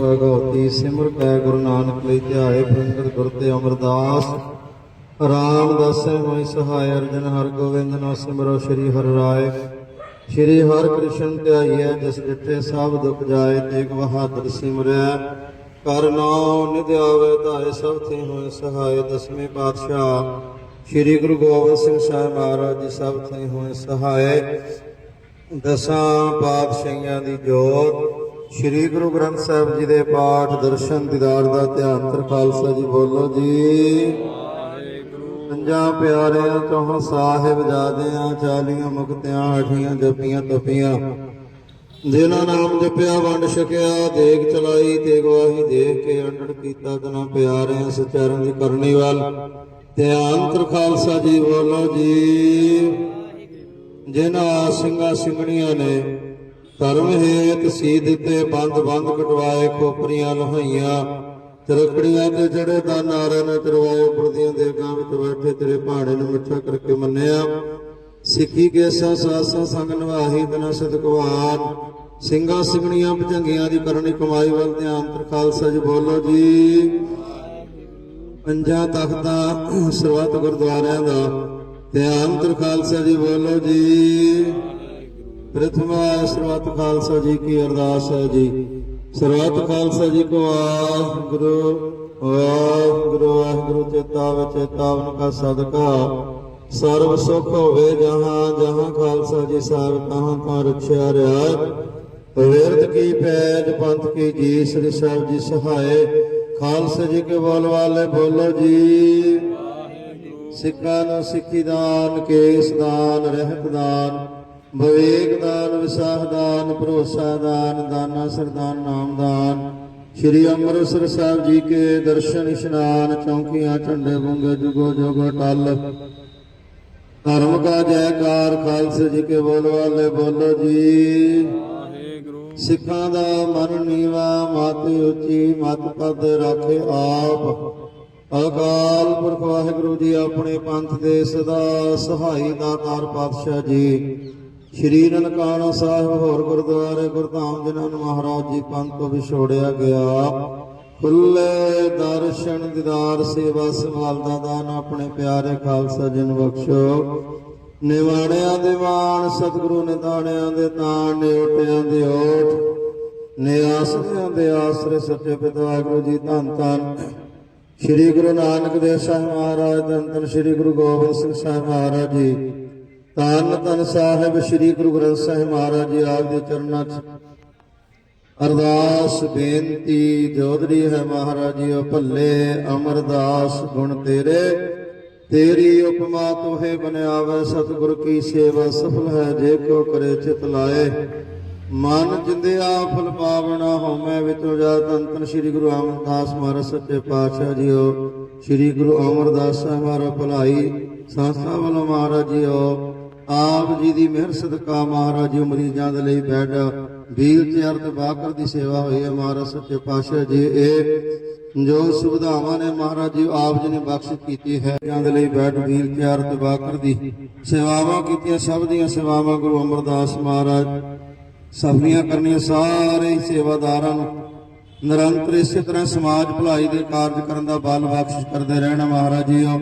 ਭਗਵਤੀ ਸਿਮਰ ਕੈ ਗੁਰੂ ਨਾਨਕ ਲਈ ਧਿਆਏ ਪ੍ਰੰਗਤ ਗੁਰ ਤੇ ਅਮਰਦਾਸ ਰਾਮਦਾਸੈ ਮੈਂ ਸਹਾਇ ਅਰਜਨ ਹਰ ਗੋਬਿੰਦ ਨਾ ਸਿਮਰੋ ਸ੍ਰੀ ਹਰਿ ਰਾਏ। ਸ੍ਰੀ ਹਰਿ ਕ੍ਰਿਸ਼ਨ ਧਿਆਈਐ ਜਿਸ ਜਿੱਥੇ ਸਭ ਦੁਖ ਜਾਏ ਤੇਗ ਬਹਾਦਰ ਸਿਮਰੈ। ਕਰ ਨਾਮ ਨਿਧ ਆਵੇ ਧਾਏ ਸਭ ਤੇ ਹੋਏ ਸਹਾਇ ਦਸਵੇਂ ਪਾਤਸ਼ਾਹ। ਸ੍ਰੀ ਗੁਰੂ ਗੋਬਿੰਦ ਸਿੰਘ ਸਾਹਿਬ ਮਹਾਰਾਜ ਜੀ ਸਭ ਤੇ ਹੋਏ ਸਹਾਇ। ਦਸਾਂ ਪਾਤਸ਼ਾਹੀਆਂ ਦੀ ਜੋਤ। ਸ੍ਰੀ ਗੁਰੂ ਗ੍ਰੰਥ ਸਾਹਿਬ ਜੀ ਦੇ ਪਾਠ ਦਰਸ਼ਨ ਦੀਦਾਰ ਦਾ ਧਿਆਨ ਤਰ ਖਾਲਸਾ ਜੀ ਬੋਲੋ ਜੀ। ਪੰਜਾਂ ਪਿਆਰਿਆਂ ਚੋਂ ਸਾਹਿਬ ਜਾਦਿਆਂ, ਚਾਲੀਆਂ ਮੁਕਤਿਆਂ ਆਠੀਆਂ ਜਪੀਆਂ, ਤਪੀਆਂ। ਜਿਨ੍ਹਾਂ ਨਾਮ ਜਪਿਆ, ਵੰਡ ਛਕਿਆ ਦੇਖ ਚਲਾਈ, ਤੇ ਗਵਾਹੀ ਦੇਖ ਕੇ ਅੰਡੜ ਕੀਤਾ, ਤਨਾ ਪਿਆਰਿਆਂ ਸਚਰਨ ਦੀ ਕਰਨੀ ਵਾਲ। ਧਿਆਨ ਤਰ ਖਾਲਸਾ ਜੀ ਬੋਲੋ ਜੀ। ਜਿਨ੍ਹਾਂ ਸਿੰਘਾਂ ਸਿੰਘਣੀਆਂ ਨੇ ਧਰਮ ਹੇਤ ਸੀ ਦਿੱਤੇ ਬੰਦ ਬੰਦ ਕਟਵਾਏ ਖੋਪਰੀਆਂ ਲਹਾਈਆਂ। ਤਰਕੜੀਆਂ ਤੇ ਜਿਹੜੇ ਦਾ ਨਾਰੇ ਨੇ ਕਰਵਾਏ ਪੁਰਦੀਆਂ ਦੇ ਗਾਂ ਵਿੱਚ ਬੈਠੇ ਤੇਰੇ ਭਾਣੇ ਨੂੰ ਮਿੱਠਾ ਕਰਕੇ ਮੰਨਿਆ। ਸਿੱਖੀ ਕੇਸਾਂ, ਸਾਸਾਂ, ਸੰਗ ਨਿਵਾਹੀ ਤਨਾ ਸਤਿਕਵਾਨ ਸਿੰਘਾਂ ਸਿਗਣੀਆਂ ਭਜੰਗੀਆਂ ਦੀ ਕਰਨੀ ਕਮਾਈ ਵੱਲ ਧਿਆਨ। ਤਰ ਖਾਲਸਾ ਜੀ ਬੋਲੋ ਜੀ। ਪੰਜਾਂ ਤਖਤਾਂ ਸਰਬੱਤ ਗੁਰਦੁਆਰਿਆਂ ਦਾ ਧਿਆਨ। ਤਰ ਖਾਲਸਾ ਜੀ ਬੋਲੋ ਜੀ। ਪ੍ਰਥਮਾ ਸਰਬੱਤ ਖਾਲਸਾ ਜੀ ਕੀ ਅਰਦਾਸ ਹੈ ਜੀ। ਸਰਬੱਤ ਖਾਲਸਾ ਜੀ ਕੋ ਵਾਹਿਗੁਰੂ ਵਾਹਿਗੁਰੂ ਵਾਹਿਗੁਰੂ, ਚੇਤਾ ਚੇਤਾਵਨ ਕਾ ਸਦਕਾ। ਸਰਬ ਸੁਖ ਹੋਵੇ ਜਹਾਂ ਜਹਾਂ ਖਾਲਸਾ ਜੀ ਸਾਹਿਬ ਤਹਾਂ ਤਾਂ ਰਖਿਆ ਰਿਆ ਵਿਰਤ ਕੀ ਪੈਜ ਪੰਥ ਕੀ ਜੀ ਸ੍ਰੀ ਸਾਹਿਬ ਜੀ ਸਹਾਏ। ਖਾਲਸਾ ਜੀ ਕੇ ਬੋਲ ਵਾਲੇ ਬੋਲੋ ਜੀ। ਸਿੱਖਾਂ ਨੂੰ ਸਿੱਖੀ ਦਾਨ, ਕੇਸ ਦਾਨ, ਰਹਿਤ ਦਾਨ। ਵਿਵੇਕ ਦਾਨ ਵਿਸਾਖ ਦਾਨ ਭਰੋਸਾ ਦਾਨ ਦਾਨਾ ਸਰਦਾਨ ਨਾਮ ਦਾਨ। ਸ਼੍ਰੀ ਅੰਮ੍ਰਿਤਸਰ ਸਾਹਿਬ ਜੀ ਕੇ ਦਰਸ਼ਨ ਇਸ਼ਨਾਨ ਚੌਂਕੀਆਂ ਝੰਡੇ ਬੁੰਗੇ ਜੁਗੋ ਜੁਗੋ ਟਲ ਧਰਮ ਕਾ ਜੈਕਾਰ ਖਾਲਸੇ ਜੀ ਕੇ ਬੋਲ ਵਾਲੇ ਬੋਲੋ ਜੀ। ਸਿੱਖਾਂ ਦਾ ਮਨ ਨੀਵਾ ਮਤ ਉੱਚੀ ਮਤ ਪਦ ਰੱਖੇ ਆਪ। ਅਕਾਲ ਪੁਰਖ ਵਾਹਿਗੁਰੂ ਜੀ ਆਪਣੇ ਪੰਥ ਦੇ ਸਦਾ ਸਹਾਈ ਦਾਤਾਰ ਪਾਤਸ਼ਾਹ ਜੀ। ਸ਼੍ਰੀ ਨਨਕਾਣਾ ਸਾਹਿਬ ਹੋਰ ਗੁਰਦੁਆਰੇ ਗੁਰਧਾਮ ਜਿਨ੍ਹਾਂ ਨੂੰ ਮਹਾਰਾਜ ਜੀ ਪੰਥ ਤੋਂ ਵਿਛੋੜਿਆ ਗਿਆ। ਖੁੱਲੇ ਦਰਸ਼ਨ, ਦੀਦਾਰ ਸੇਵਾ ਸੰਭਾਲ ਦਾ ਦਾਨ ਆਪਣੇ ਪਿਆਰੇ ਖਾਲਸਾ ਜਨ ਬਖਸ਼ੋ। ਨਿਵਾਣਿਆਂ ਦੇ ਮਾਣ, ਸਤਿਗੁਰੂ ਨੇ ਦਾਣਿਆਂ ਦੇ ਤਾਣ, ਨਿਉਟਿਆਂ ਦੇ ਓਟ, ਨਿਆਸਰਿਆਂ ਦੇ ਆਸਰੇ ਸੱਚੇ ਪਿਤਾ ਵਾਹਿਗੁਰੂ ਜੀ ਧੰਨ ਧੰਨ। ਸ੍ਰੀ ਗੁਰੂ ਨਾਨਕ ਦੇਵ ਸਾਹਿਬ ਮਹਾਰਾਜ ਧੰਨ ਧੰਨ ਸ੍ਰੀ ਗੁਰੂ ਗੋਬਿੰਦ ਸਿੰਘ ਸਾਹਿਬ ਮਹਾਰਾਜ ਜੀ ਧੰਨ ਧੰਨ ਸਾਹਿਬ ਸ੍ਰੀ ਗੁਰੂ ਗ੍ਰੰਥ ਸਾਹਿਬ ਮਹਾਰਾਜ ਜੀ ਆਪ ਦੇ ਚਰਨਾਂ 'ਚ। ਅਰਦਾਸ ਬੇਨਤੀ ਜੋਦਰੀ ਹੈ ਮਹਾਰਾਜ ਜੀ ਭੱਲੇ ਅਮਰਦਾਸ ਗੁਣ ਤੇਰੇ। ਤੇਰੀ ਉਪਮਾ ਤੋਹੇ ਬਨਿਆਵੇ ਸਤਿਗੁਰ ਕੀ ਸੇਵਾ ਸਫਲ ਹੈ, ਜੇ ਕੋ ਕਰੇ ਚਿਤ ਲਾਏ। ਮਨ ਜਿੰਦਿਆ ਫਲ ਪਾਵਣਾ ਹੋਮੈ ਵਿਚੋ ਜਾ ਤਨ ਸ੍ਰੀ ਗੁਰੂ ਅਮਰਦਾਸ ਮਹਾਰਾਜ ਸੱਚੇ ਪਾਤਸ਼ਾਹ ਜੀਓ। ਸ੍ਰੀ ਗੁਰੂ ਅਮਰਦਾਸ ਸਾਹਿਬ ਮਹਾਰਾਜ ਭਲਾਈ ਸੰਸਥਾ ਵੱਲੋਂ ਮਹਾਰਾਜ ਜੀਓ। ਆਪ ਜੀ ਦੀ ਮਿਹਰ ਸਦਕਾ ਮਹਾਰਾਜ ਜੀ ਮਰੀਜ਼ਾਂ ਦੇ ਲਈ ਬੈੱਡ, ਵੀਲ ਚੇਅਰ ਤੇ ਬਾਕਰ ਦੀ ਸੇਵਾ ਹੋਈ ਹੈ ਮਹਾਰਾਜ ਸੱਚੇ ਪਾਤਸ਼ਾਹ ਜੀ। ਇਹ ਜੋ ਸੁਵਿਧਾਵਾਂ ਨੇ ਮਹਾਰਾਜ ਜੀ, ਆਪ ਜੀ ਨੇ ਬਖਸ਼ਿਸ਼ ਕੀਤੀ ਹੈ। ਇਹਨਾਂ ਦੇ ਲਈ ਬੈੱਡ, ਵੀਲ ਚੇਅਰ ਤੇ ਬਾਕਰ ਦੀ ਸੇਵਾਵਾਂ ਕੀਤੀਆਂ, ਸਭ ਦੀਆਂ ਸੇਵਾਵਾਂ ਗੁਰੂ ਅਮਰਦਾਸ ਮਹਾਰਾਜ ਸਭਨੀਆਂ ਕਰਨੀਆਂ, ਸਾਰੇ ਸੇਵਾਦਾਰਾਂ ਨੂੰ ਨਿਰੰਤਰ ਇਸੇ ਤਰ੍ਹਾਂ ਸਮਾਜ ਭਲਾਈ ਦੇ ਕਾਰਜ ਕਰਨ ਦਾ ਬਲ ਬਖਸ਼ ਕਰਦੇ ਰਹਿਣਾ ਮਹਾਰਾਜ ਜੀਓ।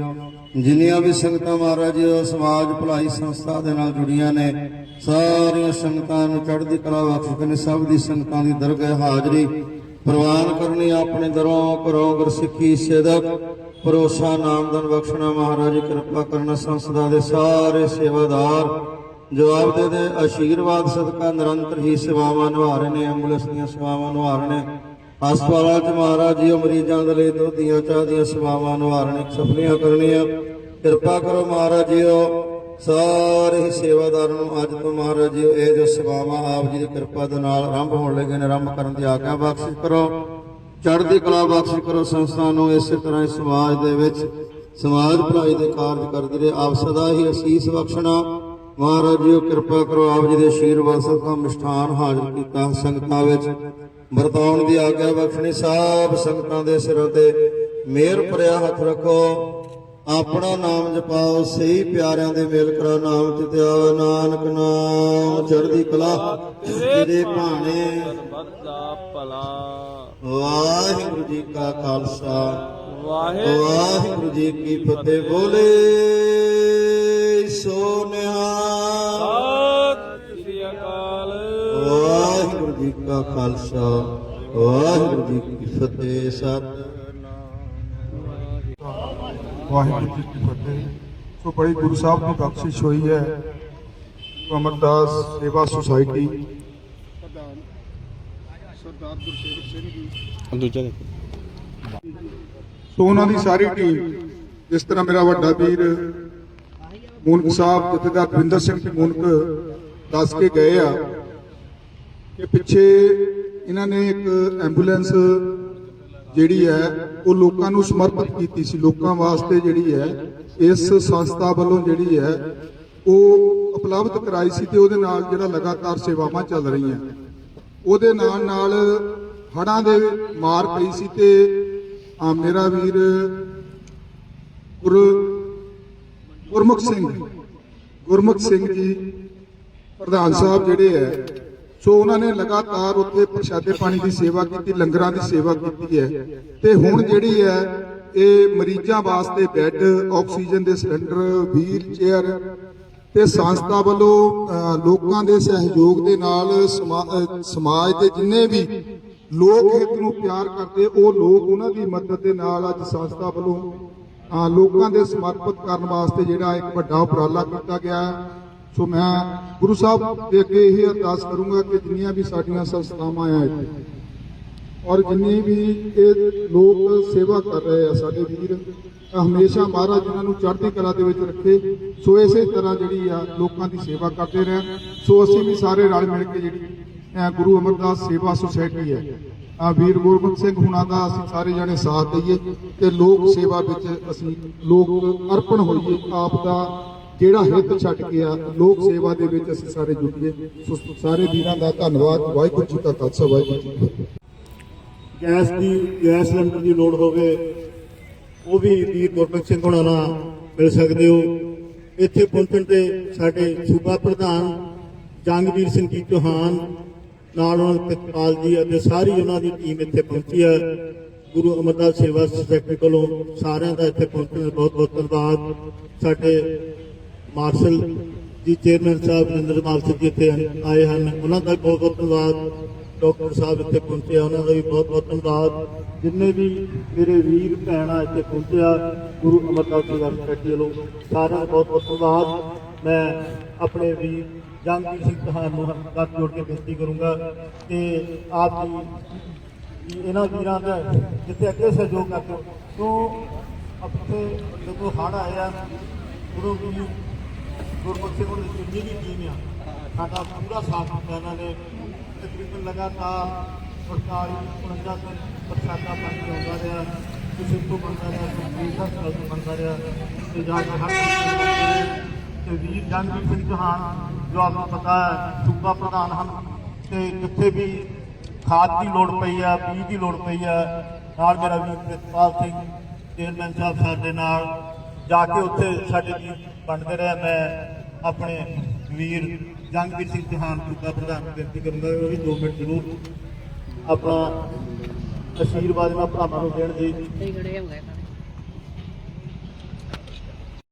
ਜਿੰਨੀਆਂ ਵੀ ਸੰਗਤਾਂ ਮਹਾਰਾਜ, ਸਮਾਜ, ਭਲਾਈ ਸੰਸਥਾ ਦੇ ਨਾਲ ਜੁੜੀਆਂ ਨੇ, ਸਾਰੀਆਂ ਸੰਗਤਾਂ ਨੂੰ ਚੜ੍ਹਦੀ ਕਲਾ ਬਖਸ਼ ਕਰਨੀ, ਸਭ ਦੀ ਸੰਗਤਾਂ ਦੀ ਦਰਗਾਹ ਹਾਜ਼ਰੀ ਪ੍ਰਵਾਨ ਕਰਨੀ, ਆਪਣੇ ਦਰੋਂ ਘਰੋਂ ਗੁਰਸਿੱਖੀ ਸੇਦਕ ਭਰੋਸਾ ਨਾਮਦਨ ਬਖਸ਼ਣਾ, ਮਹਾਰਾਜ ਕਿਰਪਾ ਕਰਨਾ ਸੰਸਥਾ ਦੇ ਸਾਰੇ ਸੇਵਾਦਾਰ, ਜਵਾਬ ਦੇ ਦੇ, ਆਸ਼ੀਰਵਾਦ ਸਦਕਾ, ਨਿਰੰਤਰ ਹੀ ਸੇਵਾਵਾਂ ਨਿਭਾ ਰਹੇ ਨੇ, ਐਂਬੂਲੈਂਸ ਦੀਆਂ ਸੇਵਾਵਾਂ ਨਿਭਾ ਰਹੇ ਨੇ। ਹਸਪਤਾਲਾਂ 'ਚ ਮਹਾਰਾਜ ਜੀ ਮਰੀਜ਼ਾਂ ਦੇ ਲਈ ਦੁੱਧ ਦੀਆਂ, ਚਾਹ ਦੀਆਂ ਸੇਵਾਵਾਂ ਨਿਭਾ ਸਫਲੀਆਂ ਕਰਨੀਆਂ। ਕਿਰਪਾ ਕਰੋ ਮਹਾਰਾਜ ਜੀਓ, ਸਾਰੇ ਹੀ ਸੇਵਾਦਾਰਾਂ ਨੂੰ ਅੱਜ ਤੋਂ ਮਹਾਰਾਜ ਜੀ ਇਹ ਜੋ ਸੇਵਾਵਾਂ ਆਪ ਜੀ ਦੀ ਕਿਰਪਾ ਦੇ ਨਾਲ ਆਰੰਭ ਹੋਣ ਲੱਗੇ ਨੇ, ਆਰੰਭ ਕਰਨ ਦੀ ਆਗਿਆ ਬਖਸ਼ਿਸ਼ ਕਰੋ। ਚੜ੍ਹਦੀ ਕਲਾ ਬਖਸ਼ਿਸ਼ ਕਰੋ ਸੰਸਥਾ ਨੂੰ, ਇਸੇ ਤਰ੍ਹਾਂ ਹੀ ਸਮਾਜ ਦੇ ਵਿੱਚ ਸਮਾਜ ਭਲਾਈ ਦੇ ਕਾਰਜ ਕਰਦੇ ਰਹੇ। ਆਪ ਸਦਾ ਹੀ ਅਸੀਸ ਬਖਸ਼ਣਾ। ਮਹਾਰਾਜ ਜੀ, ਕਿਰਪਾ ਕਰੋ ਆਪ ਜੀ ਦੇ ਆਸ਼ੀਰਵਾਦ ਸਦਕਾ ਮਿਸ਼ਠਾਨ ਹਾਜ਼ਰ ਕੀਤਾ ਸੰਗਤਾਂ ਵਿੱਚ। ਵਰਤਾਉਣ ਦੀ ਆਗਿਆ ਬਖਸ਼ਣੀ ਸਾਹਿਬ ਸੰਗਤਾਂ ਦੇ ਸਿਰਾਂ ਤੇ ਮਿਹਰ ਭਰਿਆ ਹੱਥ ਰੱਖੋ। ਆਪਣਾ ਨਾਮ ਜਪਾਓ, ਸਹੀ ਪਿਆਰਿਆਂ ਦੇ ਮੇਲ ਕਰੋ ਨਾਮ ਤੇ ਆਵੇ ਨਾਨਕ ਨਾਮ ਚੜ੍ਹਦੀ ਕਲਾ। ਤੇਰੇ ਭਾਣੇ? ਵਾਹਿਗੁਰੂ ਜੀ ਕਾ ਖਾਲਸਾ। ਵਾਹਿਗੁਰੂ ਵਾਹਿਗੁਰੂ ਜੀ ਕੀ ਫਤਿਹ। ਬੋਲੇ ਸੋ ਨਿਹਾਲ ਕਾ ਖਾਲਸਾ ਵਾਹਿਗੁਰੂ ਜੀ ਕੀ ਫਤਿਹ ਸਤਿ ਵਾਹਿਗੁਰੂ ਜੀ ਕੀ ਫਤਿਹ। ਸੋ ਬੜੀ ਗੁਰੂ ਸਾਹਿਬ ਦੀ ਬਖਸ਼ਿਸ਼ ਹੋਈ ਹੈ। ਅਮਰਦਾਸ ਸੇਵਾ ਸੁਸਾਇਟੀ। ਦੂਜਾ ਦੇਖੋ। ਸੋ ਉਹਨਾਂ ਦੀ ਸਾਰੀ ਟੀਮ ਜਿਸ ਤਰ੍ਹਾਂ ਮੇਰਾ ਵੱਡਾ ਵੀਰ ਮੂਨਕ ਸਾਹਿਬ ਜਥੇਦਾਰ ਦਵਿੰਦਰ ਸਿੰਘ ਮੂਨਕ ਦੱਸ ਕੇ ਗਏ ਆ ਕਿ ਪਿੱਛੇ ਇਹਨਾਂ ਨੇ ਇੱਕ ਐਂਬੂਲੈਂਸ ਜਿਹੜੀ ਹੈ, ਉਹ ਲੋਕਾਂ ਨੂੰ ਸਮਰਪਿਤ ਕੀਤੀ ਸੀ। ਲੋਕਾਂ ਵਾਸਤੇ ਜਿਹੜੀ ਹੈ, ਇਸ ਸੰਸਥਾ ਵੱਲੋਂ ਜਿਹੜੀ ਹੈ, ਉਹ ਉਪਲਬਧ ਕਰਾਈ ਸੀ ਤੇ ਉਹਦੇ ਨਾਲ ਜਿਹੜਾ ਲਗਾਤਾਰ ਸੇਵਾਵਾਂ ਚੱਲ ਰਹੀਆਂ। ਉਹਦੇ ਨਾਲ ਨਾਲ ਹੜਾਂ ਦੇ ਮਾਰ ਪਈ ਸੀ ਤੇ ਆ ਮੇਰਾ ਵੀਰ ਗੁਰ ਗੁਰਮੁਖ ਸਿੰਘ ਗੁਰਮੁਖ ਸਿੰਘ ਜੀ, ਪ੍ਰਧਾਨ ਸਾਹਿਬ ਜਿਹੜੇ ਹੈ ਸੋ ਉਹਨਾਂ ਨੇ ਲਗਾਤਾਰ ਉੱਥੇ ਪ੍ਰਸ਼ਾਦੇ ਪਾਣੀ ਦੀ ਸੇਵਾ ਕੀਤੀ, ਲੰਗਰਾਂ ਦੀ ਸੇਵਾ ਕੀਤੀ ਹੈ ਤੇ ਹੁਣ ਜਿਹੜੀ ਹੈ, ਇਹ ਮਰੀਜ਼ਾਂ ਵਾਸਤੇ ਬੈੱਡ, ਆਕਸੀਜਨ ਦੇ ਸਿਲੰਡਰ, ਵੀਲ ਚੇਅਰ ਤੇ ਸੰਸਥਾ ਵੱਲੋਂ ਲੋਕਾਂ ਦੇ ਸਹਿਯੋਗ ਦੇ ਨਾਲ ਸਮਾ- ਸਮਾਜ ਦੇ ਜਿੰਨੇ ਵੀ ਲੋਕ ਹਿੱਤ ਨੂੰ ਪਿਆਰ ਕਰਦੇ, ਉਹ ਲੋਕ ਉਹਨਾਂ ਦੀ ਮਦਦ ਦੇ ਨਾਲ ਅੱਜ ਸੰਸਥਾ ਵੱਲੋਂ ਲੋਕਾਂ ਦੇ ਸਮਰਪਿਤ ਕਰਨ ਵਾਸਤੇ ਜਿਹੜਾ ਇੱਕ ਵੱਡਾ ਉਪਰਾਲਾ ਕੀਤਾ ਗਿਆ ਹੈ। ਸੋ ਮੈਂ ਗੁਰੂ ਸਾਹਿਬ ਦੇ ਅੱਗੇ ਇਹ ਅਰਦਾਸ ਕਰੂੰਗਾ ਕਿ ਜਿੰਨੀਆਂ ਵੀ ਸਾਡੀਆਂ ਸੰਸਥਾਵਾਂ ਆ ਇੱਥੇ, ਔਰ ਜਿੰਨੀ ਵੀ ਇਹ ਲੋਕ ਸੇਵਾ ਕਰ ਰਹੇ ਆ ਸਾਡੇ ਵੀਰ ਹਮੇਸ਼ਾ ਮਹਾਰਾਜ ਜਿਨ੍ਹਾਂ ਨੂੰ ਚੜ੍ਹਦੀ ਕਲਾ ਦੇ ਵਿੱਚ ਰੱਖੇ। ਸੋ ਇਸੇ ਤਰ੍ਹਾਂ ਜਿਹੜੀ ਆ ਲੋਕਾਂ ਦੀ ਸੇਵਾ ਕਰਦੇ ਰਹਿਣ। ਸੋ ਅਸੀਂ ਵੀ ਸਾਰੇ ਰਲ ਮਿਲ ਕੇ ਜਿਹੜੀ ਗੁਰੂ ਅਮਰਦਾਸ ਸੇਵਾ ਸੁਸਾਇਟੀ ਹੈ, ਆ ਵੀਰ ਗੁਰਮੁਖ ਸਿੰਘ ਹੁਣਾਂ ਦਾ ਅਸੀਂ ਸਾਰੇ ਜਣੇ ਸਾਥ ਦਈਏ ਤੇ ਲੋਕ ਸੇਵਾ ਵਿੱਚ ਅਸੀਂ ਲੋਕ ਅਰਪਣ ਹੋਈਏ, ਆਪ ਦਾ ਜਿਹੜਾ ਹਿੱਤ ਛੱਡ ਕੇ ਆ, ਲੋਕ ਸੇਵਾ ਦੇ ਵਿੱਚ ਅਸੀਂ ਸਾਰੇ ਜੁਟੀਏ। ਸੋ ਸਾਰੇ ਵੀਰਾਂ ਦਾ ਧੰਨਵਾਦ। ਵਾਹਿਗੁਰੂ ਜੀ ਕਾ ਖਾਲਸਾ, ਵਾਹਿਗੁਰੂ ਜੀ ਕੀ ਫਤਿਹ। ਗੈਸ ਦੀ, ਗੈਸ ਸਿਲੰਡਰ ਦੀ ਲੋੜ ਹੋਵੇ, ਉਹ ਵੀ ਵੀਰ ਗੁਰਮੁਖ ਸਿੰਘ ਹੋਣਾ ਨਾਲ ਮਿਲ ਸਕਦੇ ਹੋ। ਇੱਥੇ ਪਹੁੰਚਣ ਤੇ ਸਾਡੇ ਸੂਬਾ ਪ੍ਰਧਾਨ ਜੰਗਵੀਰ ਸਿੰਘ ਜੀ ਚੌਹਾਨ, ਨਾਲ ਉਹਨਾਂ ਦੇ ਜੀ ਅਤੇ ਸਾਰੀ ਉਹਨਾਂ ਦੀ ਟੀਮ ਇੱਥੇ ਪਹੁੰਚੀ ਹੈ। ਗੁਰੂ ਅਮਰਦਾਸ ਸੇਵਾ ਸੁਸਾਇਟੀ ਕੋਲੋਂ ਸਾਰਿਆਂ ਦਾ ਇੱਥੇ ਪਹੁੰਚਣ ਦਾ ਬਹੁਤ ਬਹੁਤ ਧੰਨਵਾਦ। ਸਾਡੇ ਮਾਰਸ਼ਲ ਜੀ ਚੇਅਰਮੈਨ ਸਾਹਿਬ ਨਰਿੰਦਰ ਮਾਰਸ਼ਲ ਜੀ ਇੱਥੇ ਆਏ ਹਨ। ਉਹਨਾਂ ਦਾ ਬਹੁਤ ਬਹੁਤ ਧੰਨਵਾਦ। ਡਾਕਟਰ ਸਾਹਿਬ ਇੱਥੇ ਪਹੁੰਚੇ ਆ, ਉਹਨਾਂ ਦਾ ਵੀ ਬਹੁਤ ਬਹੁਤ ਧੰਨਵਾਦ। ਜਿੰਨੇ ਵੀ ਮੇਰੇ ਵੀਰ ਭੈਣਾਂ ਇੱਥੇ ਪਹੁੰਚਿਆ ਗੁਰੂ ਅਮਰਦਾਸ ਜੀ ਸੁਸਾਇਟੀ ਵੱਲੋਂ ਸਾਰਿਆਂ ਦਾ ਬਹੁਤ ਬਹੁਤ ਧੰਨਵਾਦ। ਮੈਂ ਆਪਣੇ ਵੀਰ ਜੰਗਜੀਤ ਸਿੰਘ ਚੌਹਾਨ ਹੱਥ ਜੋੜ ਕੇ ਬੇਨਤੀ ਕਰੂੰਗਾ ਕਿ ਆਪ ਜੀ ਇਹਨਾਂ ਵੀਰਾਂ ਦਾ ਜਿੱਥੇ ਅੱਗੇ ਸਹਿਯੋਗ ਕਰਦੇ ਹੋ ਤੋਂ ਆਪਣੇ ਜਦੋਂ ਹੜ੍ਹ ਆਇਆ ਉਦੋਂ ਵੀ ਗੁਰਮੁਖ ਸਿੰਘ ਹੋਣੀ ਦੀ ਜਿੰਨੀ ਵੀ ਟੀਮ ਆ, ਸਾਡਾ ਪੂਰਾ ਸਾਥ ਦਿੱਤਾ ਇਹਨਾਂ ਨੇ ਤਕਰੀਬਨ ਲਗਾਤਾਰ 48 49 ਦਿਨ ਪ੍ਰਸ਼ਾਦਾ ਪਾਣੀ ਆਉਂਦਾ ਰਿਹਾ, ਕਿਸੇ ਤੋਂ ਬੰਦਾ ਰਿਹਾ, ਕੋਈ ਦਾ ਸਾਲ ਤੋਂ ਬੰਦਾ ਰਿਹਾ, ਤੇ ਜਾ ਕੇ ਹਰ ਤੇ ਵੀਰ ਜੰਗਜੀਤ ਸਿੰਘ ਚੌਹਾਨ ਜੋ ਆਪ ਨੂੰ ਪਤਾ ਹੈ, ਸੂਬਾ ਪ੍ਰਧਾਨ ਹਨ, ਤੇ ਜਿੱਥੇ ਵੀ ਖਾਦ ਦੀ ਲੋੜ ਪਈ ਆ ਬੀਜ ਦੀ ਲੋੜ ਪਈ ਆ ਨਾਲ ਮੇਰਾ ਵੀਰ ਪ੍ਰਿਤਪਾਲ ਸਿੰਘ ਚੇਅਰਮੈਨ ਸਾਹਿਬ ਸਾਡੇ ਨਾਲ ਜਾ ਕੇ ਉੱਥੇ ਸਾਡੇ ਵੀਰ ਬਣਦੇ ਰਹੇ। ਮੈਂ ਆਪਣੇ ਵੀਰ ਜੰਗਵੀਰ ਸਿੰਘ ਚੌਹਾਨ ਸੂਬਾ ਪ੍ਰਧਾਨ ਬੇਨਤੀ ਕਰੂੰਗਾ ਉਹ ਵੀ 2 ਮਿੰਟ ਜ਼ਰੂਰ ਆਪਣਾ ਅਸ਼ੀਰਵਾਦ ਨਾਲ ਭਰਾਵਾਂ ਨੂੰ ਦੇਣ ਦੀ